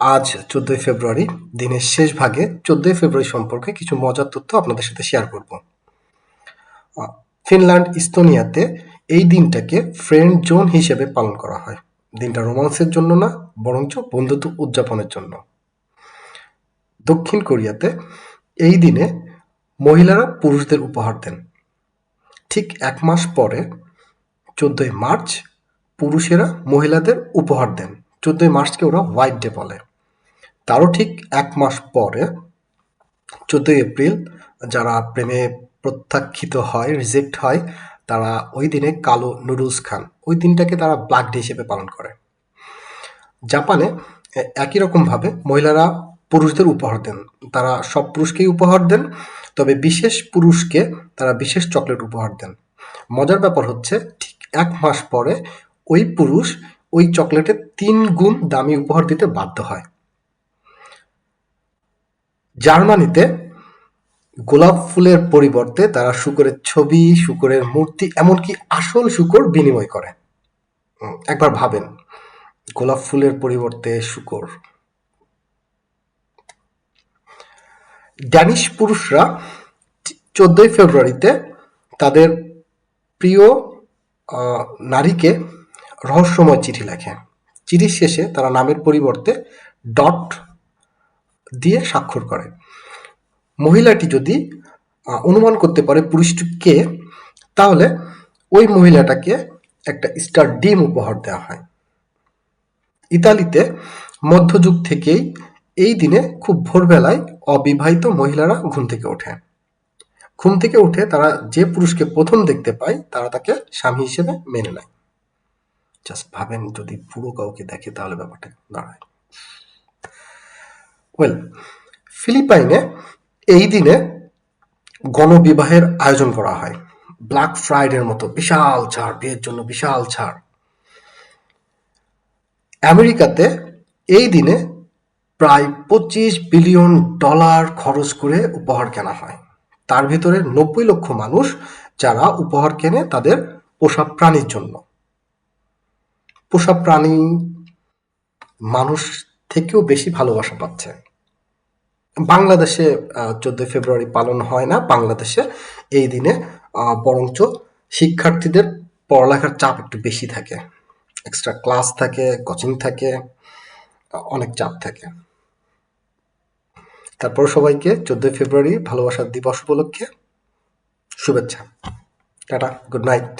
আজ চোদ্দই ফেব্রুয়ারি, দিনের শেষ ভাগে চোদ্দই ফেব্রুয়ারি সম্পর্কে কিছু মজার তথ্য আপনাদের সাথে শেয়ার করব। ফিনল্যান্ড, ইস্তোনিয়াতে এই দিনটাকে ফ্রেন্ড জোন হিসেবে পালন করা হয়। দিনটা রোমান্সের জন্য না, বরঞ্চ বন্ধুত্ব উদযাপনের জন্য। দক্ষিণ কোরিয়াতে এই দিনে মহিলারা পুরুষদের উপহার দেন। ঠিক এক মাস পরে, চোদ্দই মার্চ, পুরুষেরা মহিলাদের উপহার দেন। চোদ্দই মার্চকে ওরা হোয়াইট ডে বলে। তারও ঠিক এক মাস পরে, চোদ্দই এপ্রিল, যারা প্রেমে প্রত্যাখ্যিত হয়, রিজেক্ট হয়, তারা ওই দিনে কালো নুডলস খান। ওই দিনটাকে তারা ব্ল্যাক ডে হিসেবে পালন করে। জাপানে একই রকমভাবে মহিলারা পুরুষদের উপহার দেন। তারা সব পুরুষকেই উপহার দেন, তবে বিশেষ পুরুষকে তারা বিশেষ চকলেট উপহার দেন। মজার ব্যাপার হচ্ছে, ঠিক এক মাস পরে ওই পুরুষ ওই চকলেটের তিন গুণ দামি উপহার দিতে বাধ্য হয়। জার্মানিতে গোলাপ ফুলের পরিবর্তে তারা শুকরের ছবি, শুকরের মূর্তি, এমনকি আসল শুকর বিনিময় করে। একবার ভাবেন, গোলাপ ফুলের পরিবর্তে শুকর। ড্যানিশ পুরুষরা চোদ্দই ফেব্রুয়ারিতে তাদের প্রিয় নারীকে রহস্যময় চিঠি লেখে। চিঠির শেষে তারা নামের পরিবর্তে ডট দিয়ে স্বাক্ষর করে। মহিলাটি যদি অনুমান করতে পারে পুরুষটি কে, তাহলে ওই মহিলাটাকে একটা স্টার ডিম উপহার দেওয়া হয়। ইতালিতে মধ্যযুগ থেকেই এই দিনে খুব ভোরবেলায় অবিবাহিত মহিলারা ঘুম থেকে ওঠে। ঘুম থেকে উঠে তারা যে পুরুষকে প্রথম দেখতে পায়, তারা তাকে স্বামী হিসেবে মেনে নেয়। জাস্ট ভাবেন যদি পুরো কাউকে দেখে তাহলে ব্যাপারটা দাঁড়ায়। ওয়েল ফিলিপাইনে এই দিনে গণবিবাহের আয়োজন করা হয়। ব্ল্যাক ফ্রাইডের মতো বিশাল ছাড়, বিয়ের জন্য বিশাল ছাড়। আমেরিকাতে এই দিনে প্রায় পঁচিশ বিলিয়ন ডলার খরচ করে উপহার কেনা হয়। তার ভিতরে নব্বই লক্ষ মানুষ যারা উপহার কেনে তাদের পোষা প্রাণীর জন্য। পোষা প্রাণী মানুষ থেকেও বেশি ভালোবাসা পাচ্ছে। বাংলাদেশে চোদ্দই ফেব্রুয়ারি পালন হয় না বাংলাদেশে এই দিনে বরঞ্চ শিক্ষার্থীদের পড়ালেখার চাপ একটু বেশি থাকে। এক্সট্রা ক্লাস থাকে কোচিং থাকে, অনেক চাপ থাকে। তারপর সবাইকে চোদ্দই ফেব্রুয়ারি ভালোবাসার দিবস উপলক্ষে শুভেচ্ছা। Tata, good night.